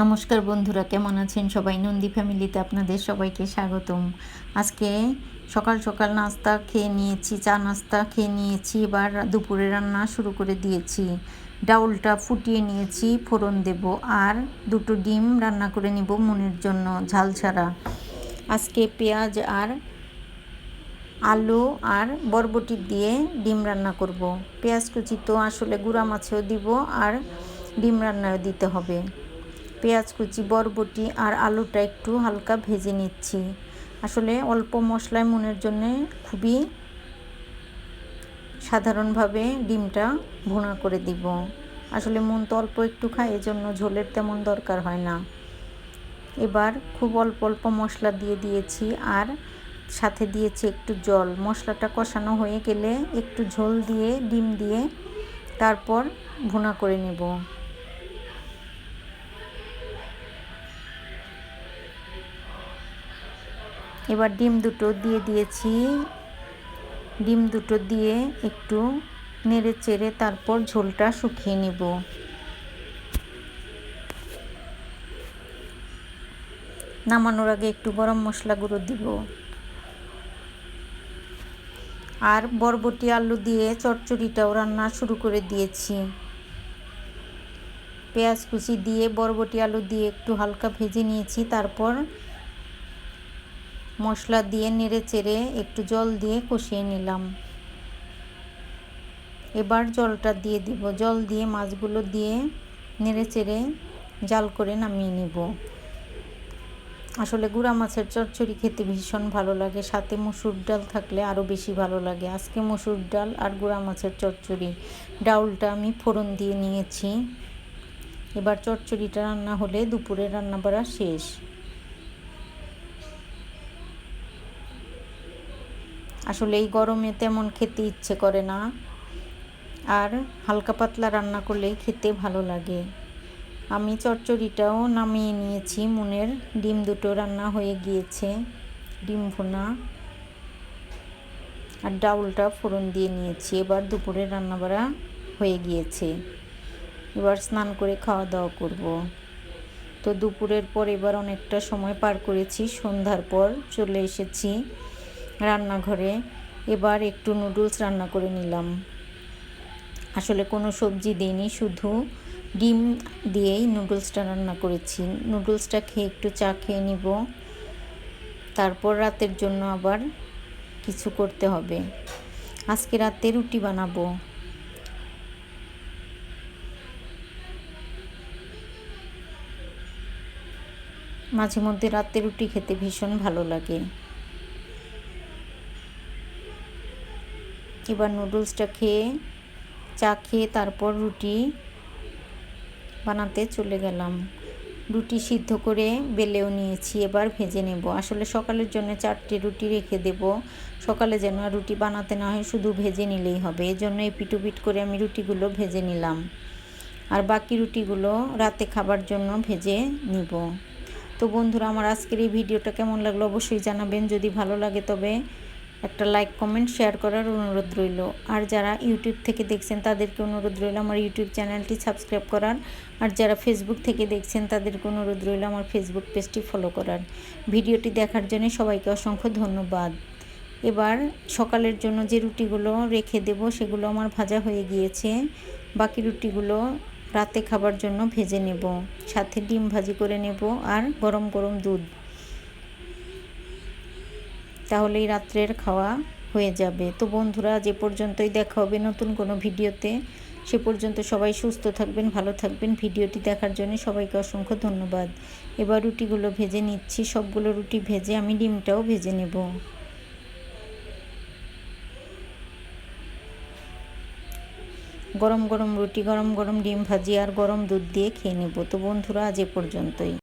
নমস্কার বন্ধুরা, কেমন আছেন সবাই? নন্দী ফ্যামিলিতে আপনাদের সবাইকে স্বাগতম। আজকে সকাল সকাল নাস্তা খেয়ে নিয়েছি, চা নাস্তা খেয়ে নিয়েছি, এবার দুপুরে রান্না শুরু করে দিয়েছি। ডাউলটা ফুটিয়ে নিয়েছি, ফোড়ন দেব আর দুটো ডিম রান্না করে নিব মনের জন্য, ঝাল ছাড়া। আজকে পেঁয়াজ আর আলু আর বরবটি দিয়ে ডিম রান্না করব। পেঁয়াজ কুচি তো আসলে গুঁড়া মাছেও দিব আর ডিম রান্নাও দিতে হবে। পেঁয়াজ কুচি, বরবটি আর আলুটা একটু হালকা ভেজে নিচ্ছি। আসলে অল্প মশলায় মনের জন্যে খুবই সাধারণভাবে ডিমটা ভুনা করে দিব। আসলে মন তো অল্প একটু খায়, এজন্য ঝোলের তেমন দরকার হয় না। এবার খুব অল্প অল্প মশলা দিয়ে দিয়েছি আর সাথে দিয়েছি একটু জল। মশলাটা কষানো হয়ে গেলে একটু ঝোল দিয়ে, ডিম দিয়ে তারপর ভুনা করে নেব। এবার ডিম দুটো দিয়ে দিয়েছি। ডিম দুটো দিয়ে একটু নেড়ে চেড়ে তারপর ঝোলটা শুকিয়ে নেব। নামানোর আগে একটু গরম মশলা গুঁড়ো দিব। আর বরবটি আলু দিয়ে চচ্চড়িটাও রান্না শুরু করে দিয়েছি। পেঁয়াজ কুচি দিয়ে বরবটি আলু দিয়ে একটু হালকা ভেজে নিয়েছি, তারপর মশলা দিয়ে নেড়ে চেড়ে একটু জল দিয়ে কষিয়ে নিলাম। এবার জলটা দিয়ে দিব। জল দিয়ে মাছগুলো দিয়ে নেড়ে চেড়ে জাল করে নামিয়ে নিব। আসলে গুঁড়া মাছের চচ্চড়ি খেতে ভীষণ ভালো লাগে। সাথে মসুর ডাল থাকলে আরও বেশি ভালো লাগে। আজকে মসুর ডাল আর গুঁড়া মাছের চচ্চড়ি। ডাউলটা আমি ফোড়ন দিয়ে নিয়েছি। এবার চচ্চড়িটা রান্না হলে দুপুরে রান্না বাড়া শেষ। আসলে এই গরমে তেমন খেতে ইচ্ছে করে না। আর হালকা পাতলা রান্না করলেই খেতে ভালো লাগে। আমি চচ্চড়িটাও নামিয়ে নিয়েছি, মনের ডিম দুটো রান্না হয়ে গিয়েছে। ডিম ভুনা আর ডাউলটা ফোড়ন দিয়ে নিয়েছি। এবার দুপুরে রান্না বাড়া হয়ে গিয়েছে। এবার স্নান করে খাওয়া দাওয়া করব। তো দুপুরের পর এবার অনেকটা সময় পার করেছি, সন্ধ্যার পর চলে এসেছি। রান্নাঘরে এবার একটু নুডলস রান্না করে নিলাম। আসলে কোনো সবজি দিইনি, শুধু ডিম দিয়েই নুডলসটা রান্না করেছি। নুডলসটা খেয়ে একটু চা খেয়ে নিব। তারপর রাতের জন্য আবার কিছু করতে হবে। আজকে রাতে রুটি বানাবো। মাঝে মধ্যে রাতে রুটি খেতে ভীষণ ভালো লাগে। এবার নুডলসটা খেয়ে, চা খেয়ে তারপর রুটি বানাতে চলে গেলাম। রুটি সিদ্ধ করে বেলেও নিয়েছি, এবার ভেজে নেব। আসলে সকালের জন্য চারটে রুটি রেখে দেব। সকালে যেন আর রুটি বানাতে না হয়, শুধু ভেজে নিলেই হবে। এই জন্য পিটুপিট করে আমি রুটিগুলো ভেজে নিলাম। আর বাকি রুটিগুলো রাতে খাবার জন্য ভেজে নিব। তো বন্ধুরা, আমার আজকের এই ভিডিওটা কেমন লাগল অবশ্যই জানাবেন। যদি ভালো লাগে তবে একটা লাইক কমেন্ট শেয়ার করার অনুরোধ রইল। আর যারা ইউটিউব থেকে দেখছেন, তাদেরকে অনুরোধ রইল আমার ইউটিউব চ্যানেলটি সাবস্ক্রাইব করার। আর যারা ফেসবুক থেকে দেখছেন, তাদেরকে অনুরোধ রইল আমার ফেসবুক পেজটি ফলো করার। ভিডিওটি দেখার জন্য সবাইকে অসংখ্য ধন্যবাদ। এবার সকালের জন্য যে রুটিগুলো রেখে দেব, সেগুলো আমার ভাজা হয়ে গিয়েছে। বাকি রুটিগুলো রাতে খাবার জন্য ভেজে নেব। সাথে ডিম ভাজি করে নেব আর গরম গরম দুধ। তাহলেই রাত্রের খাওয়া হয়ে যাবে। তো বন্ধুরা, যে পর্যন্তই দেখা হবে নতুন কোনো ভিডিওতে, সে পর্যন্ত সবাই সুস্থ থাকবেন, ভালো থাকবেন। ভিডিওটি দেখার জন্য সবাইকে অসংখ্য ধন্যবাদ। এবার রুটিগুলো ভেজে নিচ্ছি। সবগুলো রুটি ভেজে আমি ডিমটাও ভেজে নেব। গরম গরম রুটি, গরম গরম ডিম ভাজি আর গরম দুধ দিয়ে খেয়ে নেব। তো বন্ধুরা, আজ এ পর্যন্তই।